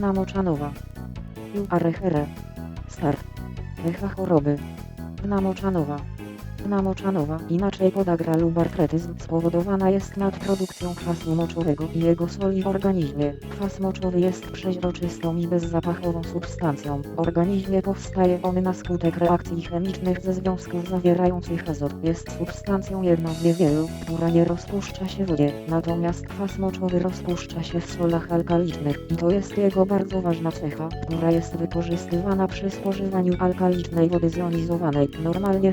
Namoczanowa. Juarechere. Star. Pycha choroby. Namoczanowa. Namoczanowa, inaczej podagra lub spowodowana jest nadprodukcją kwasu moczowego i jego soli w organizmie. Kwas moczowy jest przeźroczystą i bezzapachową substancją. W organizmie powstaje on na skutek reakcji chemicznych ze związków zawierających azot. Jest substancją jedną z niewielu, która nie rozpuszcza się w wodzie. Natomiast kwas moczowy rozpuszcza się w solach alkalicznych i to jest jego bardzo ważna cecha, która jest wykorzystywana przy spożywaniu alkalicznej wody zjonizowanej. Normalnie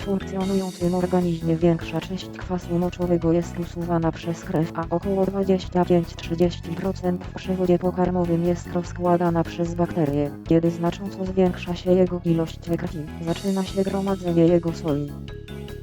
funkcjonującym organizmie większa część kwasu moczowego jest usuwana przez krew, a około 25-30% w przewodzie pokarmowym jest rozkładana przez bakterie. Kiedy znacząco zwiększa się jego ilość we krwi, zaczyna się gromadzenie jego soli.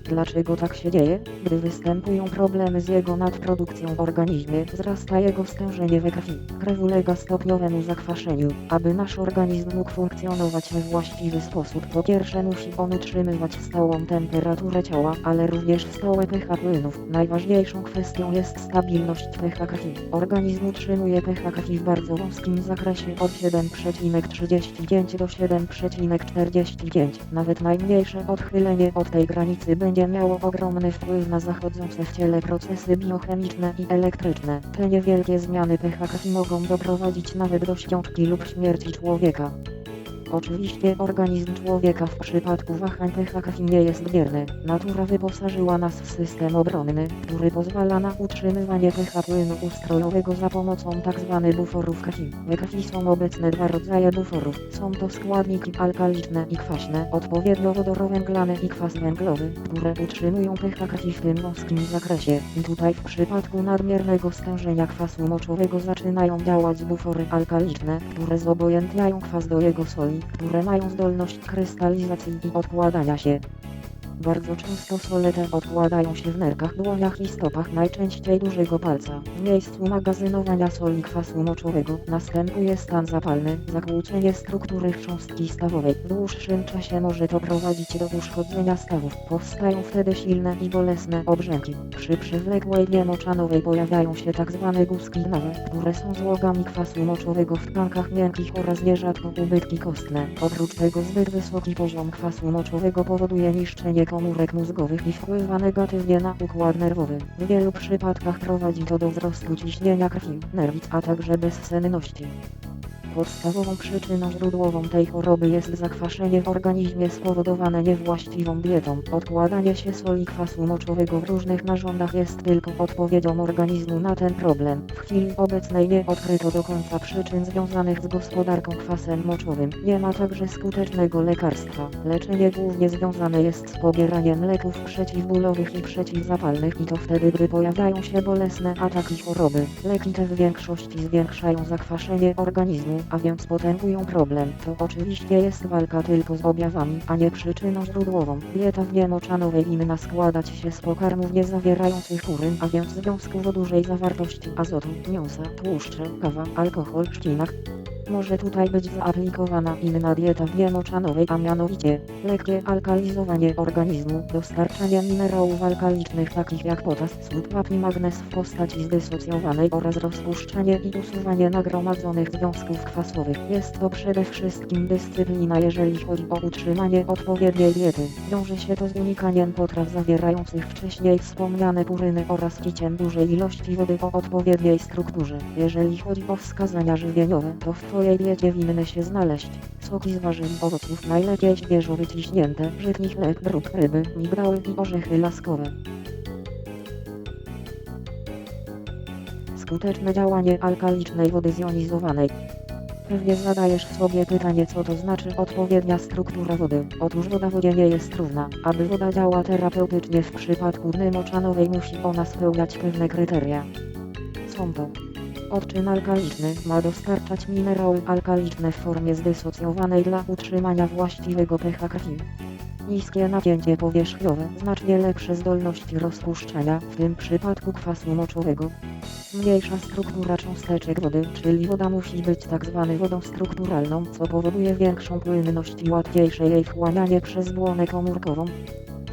Dlaczego tak się dzieje? Gdy występują problemy z jego nadprodukcją w organizmie, wzrasta jego stężenie we krwi. Krew ulega stopniowemu zakwaszeniu. Aby nasz organizm mógł funkcjonować we właściwy sposób, po pierwsze musi on utrzymywać stałą temperaturę ciała, ale również stałe pH płynów. Najważniejszą kwestią jest stabilność pH krwi. Organizm utrzymuje pH krwi w bardzo wąskim zakresie od 7,35 do 7,45. Nawet najmniejsze odchylenie od tej granicy będzie miało ogromny wpływ na zachodzące w ciele procesy biochemiczne i elektryczne. Te niewielkie zmiany pH mogą doprowadzić nawet do świątki lub śmierci człowieka. Oczywiście organizm człowieka w przypadku wahań pH nie jest bierny. Natura wyposażyła nas w system obronny, który pozwala na utrzymywanie pH płynu ustrojowego za pomocą tzw. buforów krwi. We krwi są obecne dwa rodzaje buforów. Są to składniki alkaliczne i kwaśne, odpowiednio wodorowęglany i kwas węglowy, które utrzymują pH w tym wąskim zakresie. I tutaj w przypadku nadmiernego stężenia kwasu moczowego zaczynają działać bufory alkaliczne, które zobojętniają kwas do jego soli które mają zdolność krystalizacji i odkładania się. Bardzo często sole te odkładają się w nerkach, dłoniach i stopach, najczęściej dużego palca. W miejscu magazynowania soli kwasu moczowego następuje stan zapalny, zakłócenie struktury chrząstki stawowej. W dłuższym czasie może to prowadzić do uszkodzenia stawów. Powstają wtedy silne i bolesne obrzęki. Przy przewlekłej niemoczanowej pojawiają się tzw. guzki nowe, które są złogami kwasu moczowego w tkankach miękkich oraz nierzadko ubytki kostne. Oprócz tego zbyt wysoki poziom kwasu moczowego powoduje niszczenie komórek mózgowych i wpływa negatywnie na układ nerwowy. W wielu przypadkach prowadzi to do wzrostu ciśnienia krwi, nerwic, a także bezsenności. Podstawową przyczyną źródłową tej choroby jest zakwaszenie w organizmie spowodowane niewłaściwą dietą. Odkładanie się soli kwasu moczowego w różnych narządach jest tylko odpowiedzią organizmu na ten problem. W chwili obecnej nie odkryto do końca przyczyn związanych z gospodarką kwasem moczowym. Nie ma także skutecznego lekarstwa. Leczenie głównie związane jest z pobieraniem leków przeciwbólowych i przeciwzapalnych i to wtedy, gdy pojawiają się bolesne ataki choroby. Leki te w większości zwiększają zakwaszenie organizmu, a więc potęgują problem. To oczywiście jest walka tylko z objawami, a nie przyczyną źródłową. Dieta w niemoczanowej winna składać się z pokarmów nie zawierających uryn, a więc związków o dużej zawartości azotu, mięsa, tłuszcze, kawa, alkohol, szcinak. Może tutaj być zaaplikowana inna dieta w niemoczanowej, a mianowicie lekkie alkalizowanie organizmu, dostarczanie minerałów alkalicznych takich jak potas, sód, wapń magnez w postaci zdysocjowanej oraz rozpuszczanie i usuwanie nagromadzonych związków kwasowych. Jest to przede wszystkim dyscyplina jeżeli chodzi o utrzymanie odpowiedniej diety. Wiąże się to z unikaniem potraw zawierających wcześniej wspomniane puryny oraz piciem dużej ilości wody o odpowiedniej strukturze. Jeżeli chodzi o wskazania żywieniowe, to w Twojej diecie winny się znaleźć soki z warzyw owoców, najlepiej świeżo wyciśnięte, żytni chleb, drób, ryby, migdały i orzechy laskowe. Skuteczne działanie alkalicznej wody zjonizowanej. Pewnie zadajesz sobie pytanie co to znaczy odpowiednia struktura wody. Otóż woda wodzie nie jest równa. Aby woda działa terapeutycznie w przypadku dny moczanowej musi ona spełniać pewne kryteria. Są to Odczyn alkaliczny ma dostarczać minerały alkaliczne w formie zdysocjowanej dla utrzymania właściwego pH krwi. Niskie napięcie powierzchniowe, znacznie lepsze zdolności rozpuszczania, w tym przypadku kwasu moczowego. Mniejsza struktura cząsteczek wody, czyli woda musi być tak zwaną wodą strukturalną, co powoduje większą płynność i łatwiejsze jej wchłanianie przez błonę komórkową.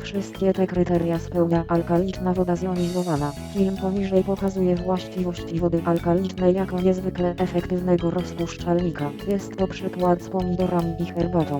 Wszystkie te kryteria spełnia alkaliczna woda zjonizowana. Film poniżej pokazuje właściwości wody alkalicznej jako niezwykle efektywnego rozpuszczalnika. Jest to przykład z pomidorami i herbatą.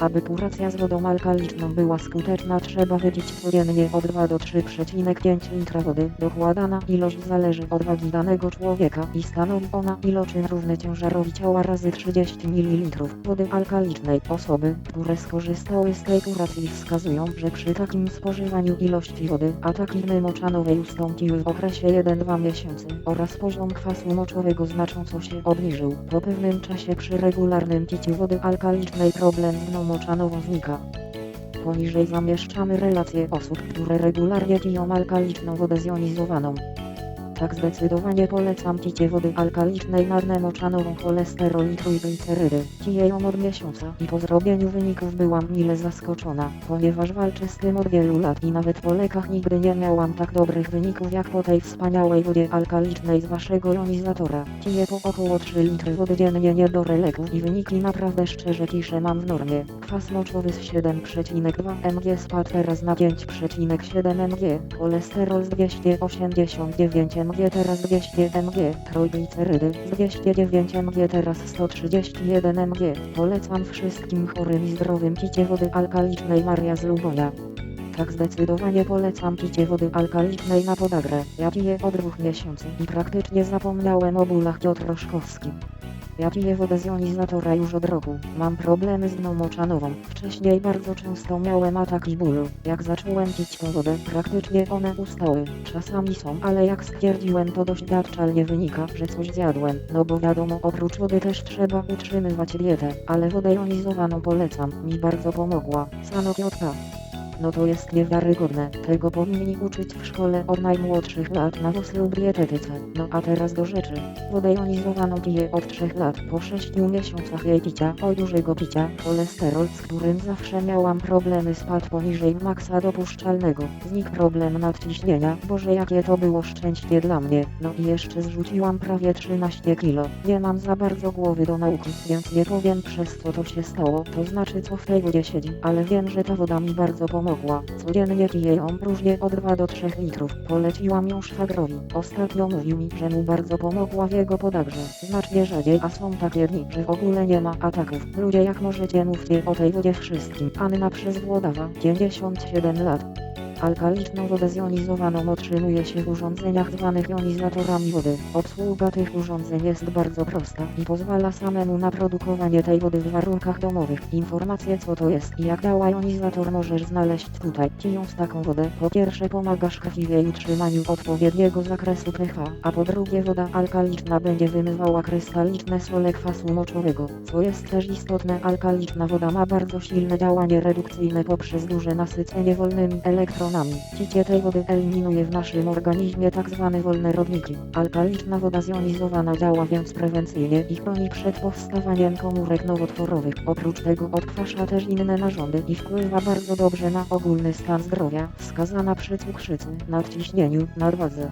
Aby kuracja z wodą alkaliczną była skuteczna trzeba wypić codziennie od 2 do 3,5 litra wody. Dokładana ilość zależy od wagi danego człowieka i stanowi ona iloczyn równy ciężarowi ciała razy 30 ml wody alkalicznej. Osoby, które skorzystały z tej kuracji wskazują, że przy takim spożywaniu ilości wody ataki moczanowej ustąpiły w okresie 1-2 miesięcy oraz poziom kwasu moczowego znacząco się obniżył. Po pewnym czasie przy regularnym piciu wody alkalicznej problem z Poniżej zamieszczamy relacje osób, które regularnie piją alkaliczną wodę zjonizowaną. Tak zdecydowanie polecam picie wody alkalicznej nad nemoczanową cholesterol i trójglicerydy. Piję ją od miesiąca i po zrobieniu wyników byłam mile zaskoczona, ponieważ walczę z tym od wielu lat i nawet po lekach nigdy nie miałam tak dobrych wyników jak po tej wspaniałej wodzie alkalicznej z waszego jonizatora. Piję po około 3 litry wody dziennie nie biorę leków i wyniki naprawdę szczerze piszę mam w normie. Kwas moczowy z 7,2 mg spadł teraz na 5,7 mg. Cholesterol z 289 mg teraz 200 mg. Trójglicerydy z 209 mg teraz 131 mg. Polecam wszystkim chorym i zdrowym picie wody alkalicznej Maria z Lubonia. Tak zdecydowanie polecam picie wody alkalicznej na podagrę. Ja piję od dwóch miesięcy i praktycznie zapomniałem o bólach piotroszkowskim. Ja piję wodę z jonizatora już od roku. Mam problemy z dną moczanową. Wcześniej bardzo często miałem ataki bólu. Jak zacząłem pić tę wodę, praktycznie one ustały. Czasami są, ale jak stwierdziłem to doświadczalnie wynika, że coś zjadłem. No bo wiadomo, oprócz wody też trzeba utrzymywać dietę. Ale wodę jonizowaną polecam. Mi bardzo pomogła. Sanokiotka. No to jest niewiarygodne. Tego powinni uczyć w szkole od najmłodszych lat na WOS lub. No a teraz do rzeczy. Wodę jonizowaną piję od 3 lat. Po 6 miesiącach jej picia, od dużego picia, cholesterol, z którym zawsze miałam problemy spadł poniżej maksa dopuszczalnego. Znikł problem nadciśnienia. Boże jakie to było szczęście dla mnie. No i jeszcze zrzuciłam prawie 13 kilo. Nie mam za bardzo głowy do nauki, więc nie powiem przez co to się stało. To znaczy co w tej wodzie siedzi. Ale wiem, że ta woda mi bardzo pomogła. Codziennie piję ją próżnie od 2 do 3 litrów. Poleciłam ją szwagrowi. Ostatnio mówił mi, że mu bardzo pomogła w jego podagrze. Znacznie rzadziej, a są takie dni, że w ogóle nie ma ataków. Ludzie jak możecie mówcie o tej wodzie wszystkim. Anna przez Włodawa, 57 lat. Alkaliczną wodę zjonizowaną otrzymuje się w urządzeniach zwanych jonizatorami wody. Obsługa tych urządzeń jest bardzo prosta i pozwala samemu na produkowanie tej wody w warunkach domowych. Informacje co to jest i jak działa jonizator możesz znaleźć tutaj. Pijąc taką wodę, po pierwsze pomagasz krwi jej utrzymaniu odpowiedniego zakresu pH, a po drugie woda alkaliczna będzie wymywała krystaliczne sole kwasu moczowego. Co jest też istotne, alkaliczna woda ma bardzo silne działanie redukcyjne poprzez duże nasycenie wolnymi Picie tej wody eliminuje w naszym organizmie tzw. wolne rodniki. Alkaliczna woda zjonizowana działa więc prewencyjnie i chroni przed powstawaniem komórek nowotworowych. Oprócz tego odkwasza też inne narządy i wpływa bardzo dobrze na ogólny stan zdrowia, wskazana przy cukrzycy, nadciśnieniu, nadwadze.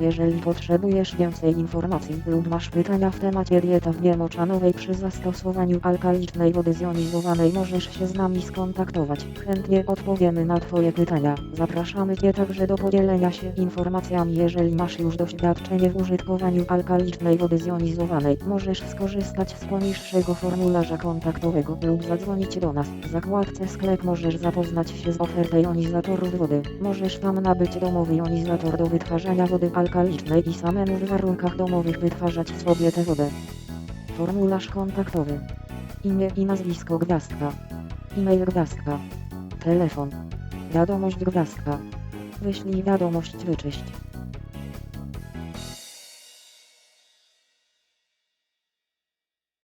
Jeżeli potrzebujesz więcej informacji lub masz pytania w temacie dieta wniemoczanowej przy zastosowaniu alkalicznej wody zjonizowanej możesz się z nami skontaktować. Chętnie odpowiemy na Twoje pytania. Zapraszamy Cię także do podzielenia się informacjami jeżeli masz już doświadczenie w użytkowaniu alkalicznej wody zjonizowanej. Możesz skorzystać z poniższego formularza kontaktowego lub zadzwonić do nas. W zakładce sklep możesz zapoznać się z ofertą jonizatorów wody. Możesz tam nabyć domowy jonizator do wytwarzania wody alkalicznej i samemu w warunkach domowych wytwarzać sobie tę wodę. Formularz kontaktowy. Imię i nazwisko gwiazdka. E-mail gwiazdka. Telefon. Wiadomość gwiazdka. Wyślij wiadomość wyczyść.